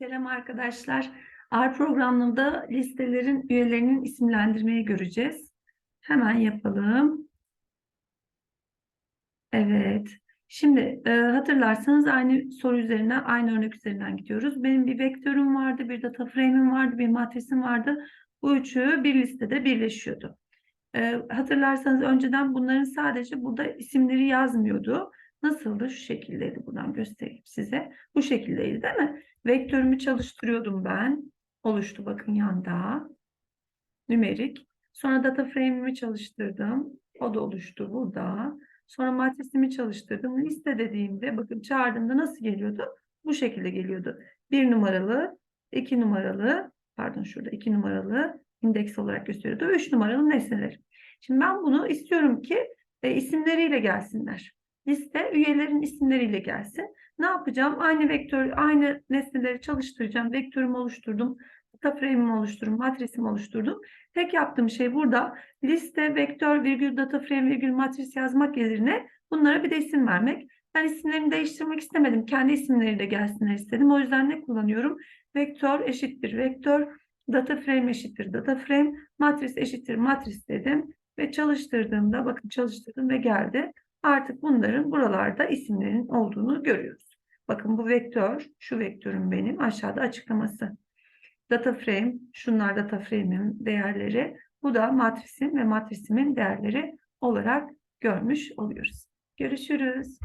Selam arkadaşlar. R programında listelerin üyelerinin isimlendirmeyi göreceğiz. Hemen yapalım. Evet. Şimdi e, hatırlarsanız aynı soru üzerinden, aynı örnek üzerinden gidiyoruz. Benim bir vektörüm vardı, bir data frame'im vardı, bir matrisim vardı. Bu üçü bir listede birleşiyordu. E, hatırlarsanız önceden bunların sadece burada isimleri yazmıyordu. Nasıldı? Şu şekildeydi. Buradan göstereyim size. Bu şekildeydi değil mi? Vektörümü çalıştırıyordum ben. Oluştu bakın yanda. Nümerik. Sonra data frame'imi çalıştırdım. O da oluştu burada. Sonra matrisimi çalıştırdım. Liste dediğimde bakın çağırdığımda nasıl geliyordu? Bu şekilde geliyordu. Bir numaralı, iki numaralı, pardon şurada iki numaralı indeks olarak gösteriyordu. Üç numaralı nesneler. Şimdi ben bunu istiyorum ki e, isimleriyle gelsinler. Liste üyelerin isimleriyle gelsin. Ne yapacağım? Aynı vektör, aynı nesneleri çalıştıracağım. Vektörümü oluşturdum. Data frame'imi oluşturdum. Matrisimi oluşturdum. Tek yaptığım şey burada liste, vektör, virgül, data frame, virgül, matris yazmak yerine bunlara bir de isim vermek. Ben isimlerini değiştirmek istemedim. Kendi isimleriyle gelsinler istedim. O yüzden ne kullanıyorum? Vektör eşittir vektör, data frame eşittir data frame, matris eşittir matris dedim. Ve çalıştırdığımda bakın çalıştırdım ve geldi. Artık bunların buralarda isimlerin olduğunu görüyoruz. Bakın bu vektör, şu vektörüm benim aşağıda açıklaması. Data frame, şunlar data frame'in değerleri. Bu da matrisim ve matrisimin değerleri olarak görmüş oluyoruz. Görüşürüz.